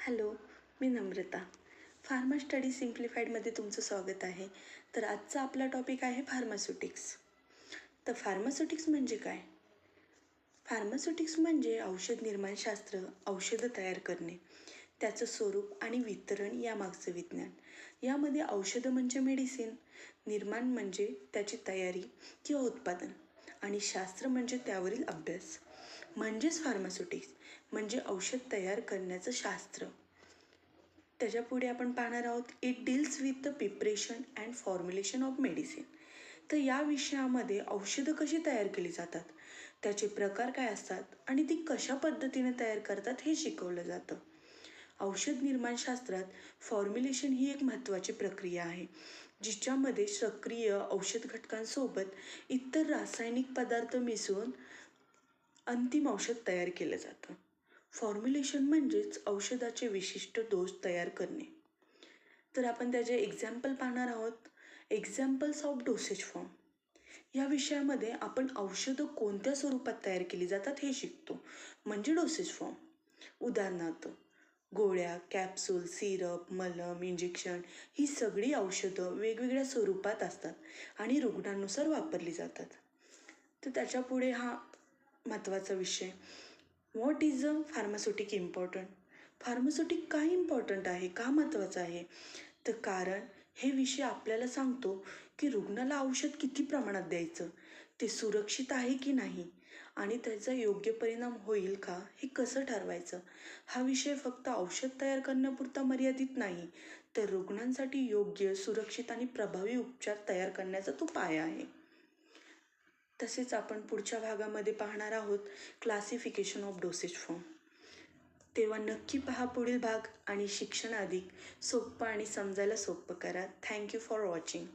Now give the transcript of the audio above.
Hello मी Namrata. Pharma study सिम्प्लिफाईडमध्ये तुमचं स्वागत आहे. तर आजचा आपला टॉपिक आहे फार्मास्युटिक्स. तर फार्मास्युटिक्स म्हणजे काय? फार्मास्युटिक्स म्हणजे औषध निर्माणशास्त्र औषधं तयार करणे त्याचं स्वरूप आणि वितरण यामागचं विज्ञान. यामध्ये औषधं म्हणजे मेडिसिन निर्माण म्हणजे त्याची तयारी किंवा उत्पादन आणि शास्त्र म्हणजे त्यावरील अभ्यास. म्हणजेच फार्मास्युटिक्स म्हणजे औषध तयार करण्याचं शास्त्र. त्याच्यापुढे आपण पाहणार आहोत it deals with the preparation and formulation of medicine तर या विषयामध्ये औषधं कशी तयार केली जातात? त्याचे प्रकार काय असतात? आणि ती कशा पद्धतीने तयार करतात हे शिकवलं जातं. औषध निर्माणशास्त्रात फॉर्म्युलेशन ही एक महत्त्वाची प्रक्रिया आहे जिच्यामध्ये सक्रिय औषध घटकांसोबत इतर रासायनिक पदार्थ मिसळून अंतिम औषध तयार केलं जातं. फॉर्म्युलेशन म्हणजेच औषधाचे विशिष्ट डोस तयार करणे. तर आपण त्याचे एक्झाम्पल पाहणार आहोत. एक्झाम्पल्स ऑफ डोसेज फॉर्म या विषयामध्ये आपण औषधं कोणत्या स्वरूपात तयार केली जातात हे शिकतो. म्हणजे डोसेज फॉर्म उदाहरणार्थ गोळ्या कॅप्सूल सिरप मलम इंजेक्शन ही सगळी औषधं वेगवेगळ्या स्वरूपात असतात आणि रुग्णांनुसार वापरली जातात. तर त्याच्यापुढे हा महत्त्वाचा विषय. What is a pharmaceutic important pharmaceutic का इम्पॉर्टंट आहे? का महत्त्वाचं आहे? तर कारण हे विषय आपल्याला सांगतो की रुग्णाला औषध किती प्रमाणात द्यायचं? ते सुरक्षित आहे की नाही? आणि त्याचा योग्य परिणाम होईल का? हे कसं ठरवायचं? हा विषय फक्त औषध तयार करण्यापुरता मर्यादित नाही तर रुग्णांसाठी योग्य सुरक्षित आणि प्रभावी उपचार तयार करण्याचा तो पाया आहे. तसेच आपण पुढच्या भागामध्ये पाहणार आहोत क्लासिफिकेशन ऑफ डोसेज फॉर्म तेव्हा नक्की पहा पुढील भाग आणि शिक्षण अधिक सोपं आणि समजायला सोपं करा. Thank you for watching